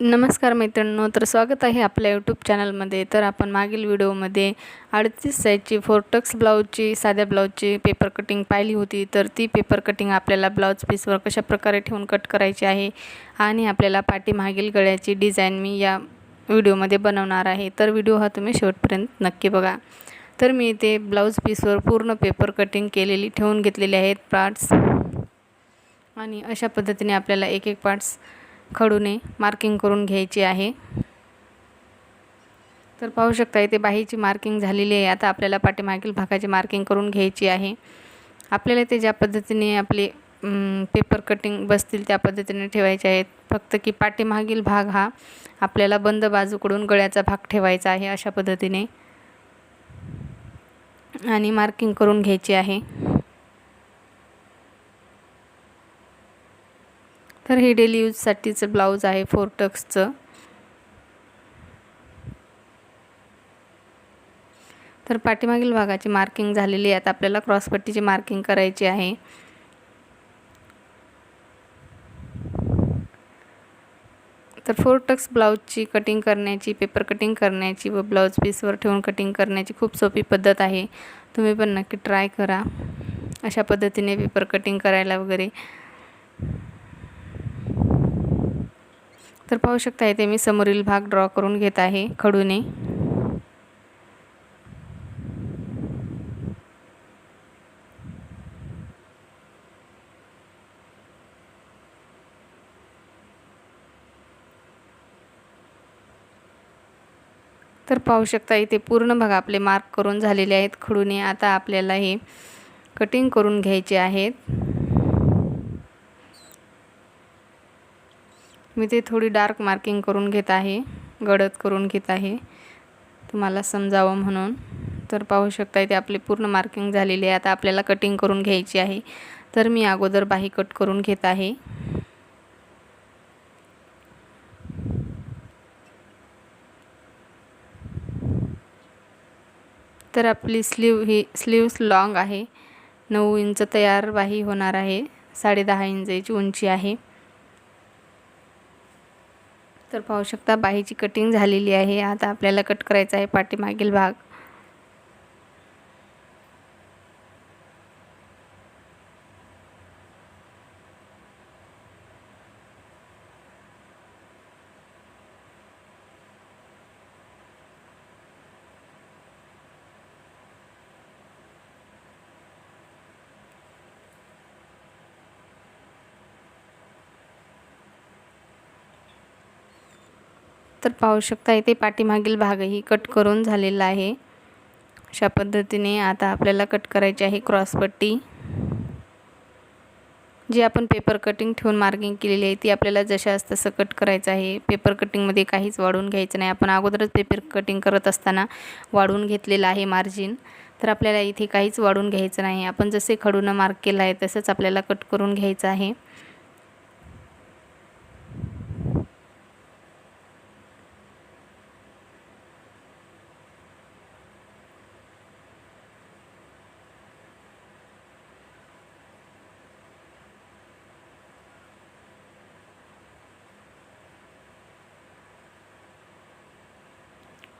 नमस्कार मैत्रिणींनो तर स्वागत आहे आपल्या यूट्यूब चॅनलमध्ये तर आपण मागील व्हिडिओमध्ये अडतीस साईजची फोरटक्स ब्लाऊजची साध्या ब्लाऊजची पेपर कटिंग पाहिली होती. तर ती पेपर कटिंग आपल्याला ब्लाऊज पीसवर कशा प्रकारे ठेवून कट करायची आहे आणि आपल्याला पाठीमागील गळ्याची डिझाईन मी या व्हिडिओमध्ये बनवणार आहे. तर व्हिडिओ हा तुम्ही शेवटपर्यंत नक्की बघा. तर मी ते ब्लाऊज पीसवर पूर्ण पेपर कटिंग केलेली ठेवून घेतलेले आहेत पार्ट्स आणि अशा पद्धतीने आपल्याला एक एक पार्ट्स खडूने मार्किंग करून घ्यायची आहे. तर पाहू शकता इथे बाहीची मार्किंग झालेली आहे. आता आपल्याला पाठीमागील भागाची मार्किंग करून घ्यायची आहे. आपल्याला ते ज्या पद्धतीने आपले पेपर कटिंग बसतील त्या पद्धतीने ठेवायचे आहेत. फक्त की पाठीमागील भाग हा आपल्याला बंद बाजूकडून गळ्याचा भाग ठेवायचा आहे अशा पद्धतीने. आणि मार्किंग करून घ्यायची आहे. तर हे डेली यूजसाठीचं ब्लाऊज आहे फोर टक्सचं तर पाठीमागील भागाची मार्किंग झालेली आहे. आता आपल्याला क्रॉसपट्टीची मार्किंग करायची आहे. तर फोर टक्स ब्लाऊजची कटिंग करण्याची पेपर कटिंग करण्याची व ब्लाऊज पीसवर ठेवून कटिंग करण्याची खूप सोपी पद्धत आहे. तुम्ही पण नक्की ट्राय करा. अशा पद्धतीने पेपर कटिंग करायला वगैरे. तर पाहू शकता इथे मी समोरील भाग ड्रॉ करून घेत आहे खडूने. तर पाहू शकता इथे पूर्ण भाग आपले मार्क करून झालेले आहेत खडूने. आता आपल्याला हे कटिंग करून घ्यायचे आहेत. मी ते थोडी डार्क मार्किंग करून घेत आहे गडद करून घेत आहे. तुम्हाला समजावं म्हणून. तर पाहू शकता इथे आपली पूर्ण मार्किंग झालेली आहे. आता आपल्याला कटिंग करून घ्यायची आहे. तर मी अगोदर बाही कट करून घेत आहे. तर आपली स्लीव ही स्लीव्स लाँग आहे. नऊ इंच तयार बाही होणार आहे. साडे दहा इंचाची उंची आहे. तर पाहू शकता बाहीची कटिंग झालेली आहे. आता आपल्याला कट करायचा आहे पाठीमागील भाग. तर पाहू शकता इथे पाठीमागील भागही कट करून झालेला आहे. अशा पद्धतीने आता आपल्याला कट करायची आहे क्रॉसपट्टी जी आपण पेपर कटिंग ठेवून मार्किंग केलेली आहे ती आपल्याला जशास तसं कट करायचं आहे. पेपर कटिंगमध्ये काहीच वाढवून घ्यायचं नाही. आपण अगोदरच पेपर कटिंग करत असताना वाढवून घेतलेलं आहे मार्जिन तर आपल्याला इथे काहीच वाढून घ्यायचं नाही. आपण जसे खडूनं मार्क केलं आहे तसंच आपल्याला कट करून घ्यायचं आहे.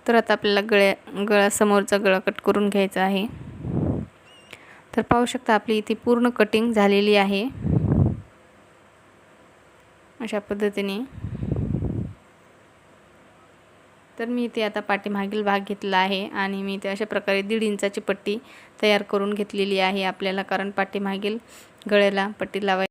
तर आता आपल्याला गळ्या गळ्यासमोरचा गळा कट करून घ्यायचा आहे. तर पाहू शकता आपली इथे पूर्ण कटिंग झालेली आहे. अशा पद्धतीने. तर मी इथे आता पाठीमागील भाग घेतला आहे आणि मी इथे अशा प्रकारे दीड इंचाची पट्टी तयार करून घेतलेली आहे आपल्याला कारण पाठीमागील गळ्याला पट्टी लावाय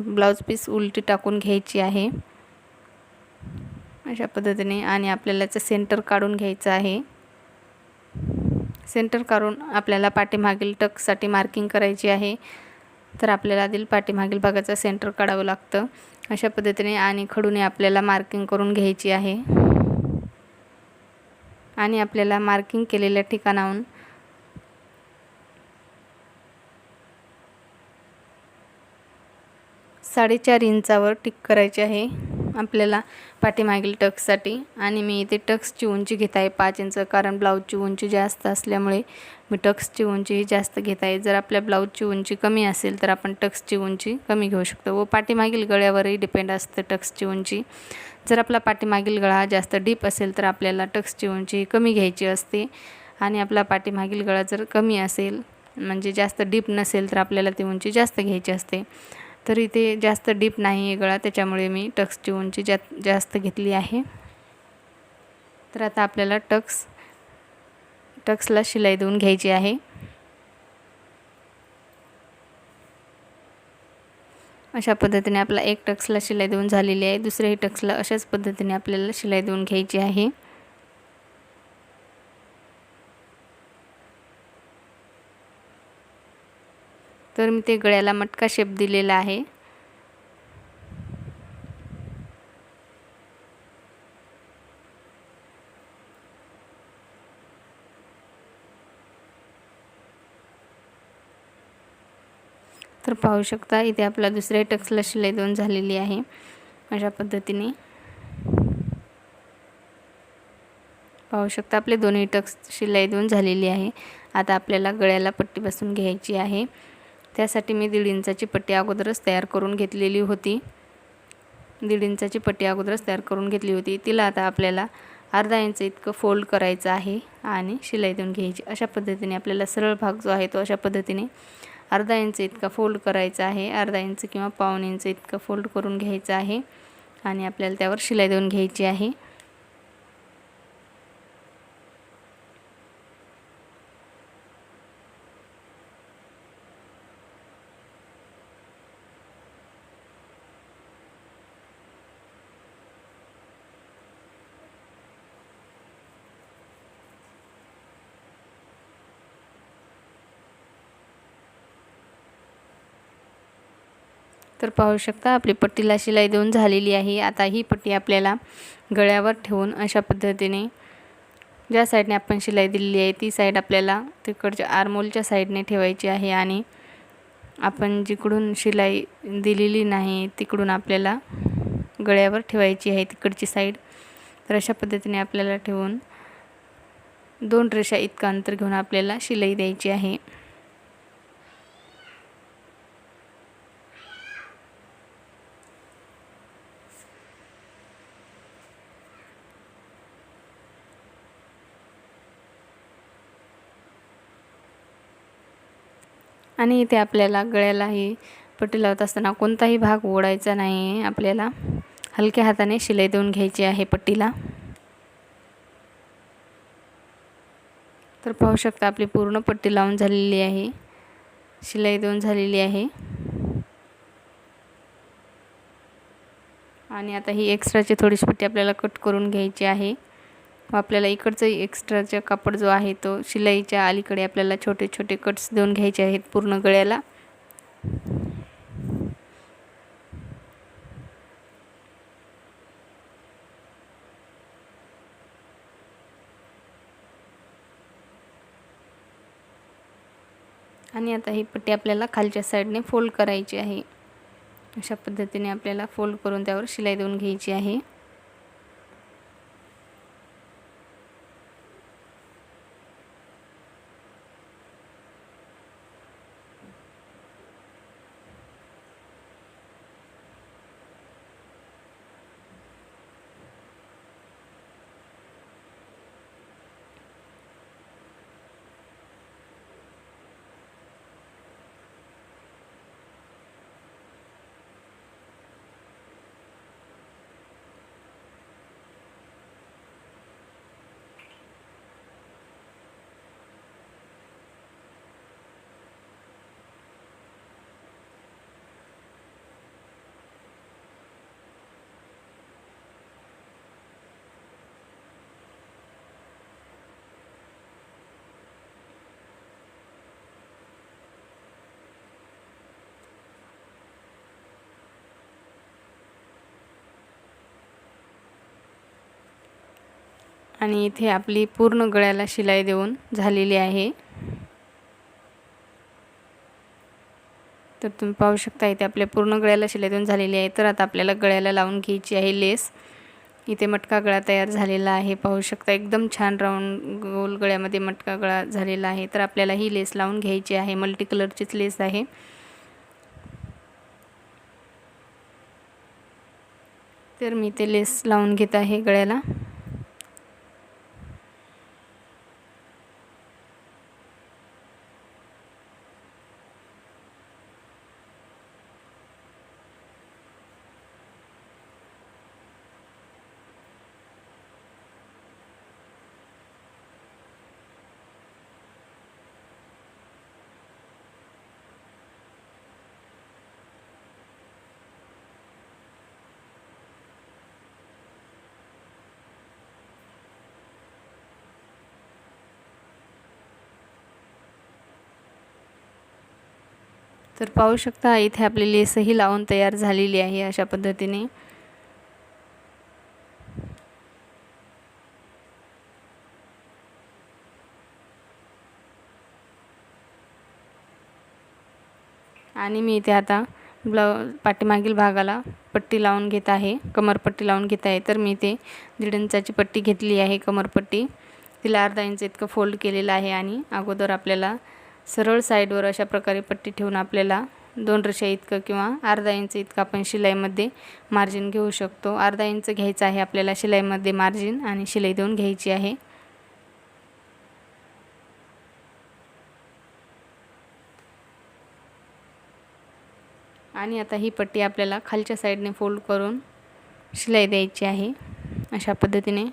ब्लाऊज पीस उलटी टाकून घ्यायची आहे. अशा पद्धतीने आणि आपल्याला याचं सेंटर काढून घ्यायचं आहे. सेंटर काढून आपल्याला पाठीमागील टकसाठी मार्किंग करायची आहे. तर आपल्याला आधी पाठीमागील भागाचं सेंटर काढावं लागतं. अशा पद्धतीने आणि खडूने आपल्याला मार्किंग करून घ्यायची आहे. आणि आपल्याला मार्किंग केलेल्या ठिकाणाहून साडेचार इंचावर टिक करायची आहे आपल्याला पाठीमागील टक्ससाठी. आणि मी इथे टक्सची उंची घेत आहे. पाच इंच कारण ब्लाऊजची उंची जास्त असल्यामुळे मी टक्सची उंची जास्त घेत आहे. जर आपल्या ब्लाऊजची उंची कमी असेल तर आपण टक्सची उंची कमी घेऊ शकतो व पाठीमागील गळ्यावरही डिपेंड असतं टक्सची उंची. जर आपला पाठीमागील गळा जास्त डीप असेल तर आपल्याला टक्सची उंची कमी घ्यायची असते. आणि आपला पाठीमागील गळा जर कमी असेल म्हणजे जास्त डीप नसेल तर आपल्याला ती उंची जास्त घ्यायची असते. तर इथे जास्त डीप नाही आहे गळा त्याच्यामुळे मी टक्सची उंची जा जास्त घेतली आहे. तर आता आपल्याला टक्स टक्सला शिलाई देऊन घ्यायची आहे. अशा पद्धतीने आपला एक टक्सला शिलाई देऊन झालेली आहे. दुसऱ्याही टक्सला अशाच पद्धतीने आपल्याला शिलाई देऊन घ्यायची आहे. तर मी ते गळ्याला मटका शेप दिलेला आहे. तर पाहू शकता इथे आपला दुसऱ्या टक्सला शिलाई दोन झालेली आहे अशा पद्धतीने. पाहू शकता आपले दोन्ही टक्स शिलाई दोन झालेली आहे. आता आपल्याला गळ्याला पट्टी बसून घ्यायची आहे. त्यासाठी मी दीड इंचाची पट्टी अगोदरच तयार करून घेतलेली होती. दीड इंचाची पट्टी अगोदरच तयार करून घेतली होती. तिला आता आपल्याला अर्धा इंच इतकं फोल्ड करायचं आहे आणि शिलाई देऊन घ्यायची. अशा पद्धतीने आपल्याला सरळ भाग जो आहे तो अशा पद्धतीने अर्धा इंच इतका फोल्ड करायचा आहे. अर्धा इंच किंवा पाऊन इंच इतकं फोल्ड करून घ्यायचं आहे आणि आपल्याला त्यावर शिलाई देऊन घ्यायची आहे. तर पाहू शकता आपली पट्टीला शिलाई देऊन झालेली आहे. आता ही पट्टी आपल्याला गळ्यावर ठेवून अशा पद्धतीने ज्या साईडने आपण शिलाई दिलेली आहे ती साईड आपल्याला तिकडच्या आरमोलच्या साईडने ठेवायची आहे आणि आपण जिकडून शिलाई दिलेली नाही तिकडून आपल्याला गळ्यावर ठेवायची आहे. तिकडची साईड तर अशा पद्धतीने आपल्याला ठेवून दोन रेषा इतकं अंतर घेऊन आपल्याला शिलाई द्यायची आहे. आणि इथे आपल्याला गळ्यालाही पट्टी लावत असताना कोणताही भाग ओढायचा नाही. आपल्याला हलक्या हाताने शिलाई देऊन घ्यायची आहे पट्टीला. तर पाहू शकता आपली पूर्ण पट्टी लावून झालेली आहे. शिलाई देऊन झालेली आहे. आणि आता ही एक्स्ट्राची थोडीशी पट्टी आपल्याला कट करून घ्यायची आहे. आपल्याला इकडचं एक्स्ट्राचा कापड जो आहे तो शिलाईच्या अलीकडे आपल्याला छोटे छोटे कट्स देऊन घ्यायचे आहेत पूर्ण गळ्याला. आणि आता ही पट्टी आपल्याला खालच्या साईडने फोल्ड करायची आहे. अशा पद्धतीने आपल्याला फोल्ड करून त्यावर शिलाई देऊन घ्यायची आहे. आणि इथे आपली पूर्ण गळ्याला शिलाई देऊन झालेली आहे. तर तुम्ही पाहू शकता इथे आपल्या पूर्ण गळ्याला शिलाई देऊन झालेली आहे. तर आता आपल्याला गळ्याला लावून घ्यायची आहे लेस. इथे मटका गळा तयार झालेला आहे. पाहू शकता एकदम छान राऊंड गोल गळ्यामध्ये मटका गळा झालेला आहे. तर आपल्याला ही लेस लावून घ्यायची आहे. मल्टी कलरचीच लेस आहे. तर मी ते लेस लावून घेत आहे गळ्याला. तर पाहू शकता इथे आपली लेसही लावून तयार झालेली आहे अशा पद्धतीने. आणि मी इथे आता ब्लाऊज पाठीमागील भागाला पट्टी लावून घेत आहे कमरपट्टी लावून घेत आहे. तर मी इथे दीड इंचाची पट्टी घेतली आहे कमरपट्टी. तिला अर्धा इंच इतकं फोल्ड केलेलं आहे आणि अगोदर आपल्याला सरळ साईडवर अशा प्रकारे पट्टी ठेवून आपल्याला दोन रशा इतकं किंवा अर्धा इंच इतकं आपण शिलाईमध्ये मार्जिन घेऊ शकतो. अर्धा इंच घ्यायचं आहे आपल्याला शिलाईमध्ये मार्जिन आणि शिलाई देऊन घ्यायची आहे. आणि आता ही पट्टी आपल्याला खालच्या साईडने फोल्ड करून शिलाई द्यायची आहे. अशा पद्धतीने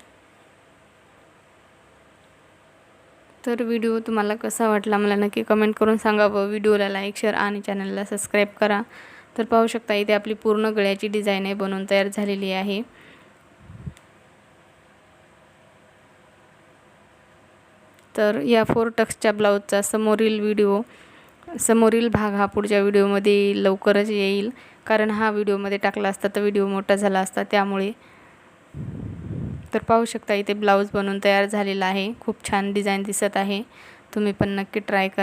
तर व्हिडिओ तुम्हाला कसा वाटला मला नक्की कमेंट करून सांगावं व्हिडिओला लाईक शेअर आणि चॅनलला सबस्क्राईब करा. तर पाहू शकता इथे आपली पूर्ण गळ्याची डिझाईन आहे बनवून तयार झालेली आहे. तर या फोर टक्सच्या ब्लाऊजचा समोरील व्हिडिओ समोरील भाग हा पुढच्या व्हिडिओमध्ये लवकरच येईल. कारण हा व्हिडिओमध्ये टाकला असता तर व्हिडिओ मोठा झाला असता त्यामुळे तर पाहू शकता इथे ब्लाऊज बनवून तयार झालेला आहे. खूप छान डिझाईन दिसत आहे. तुम्ही पण नक्की ट्राय करा.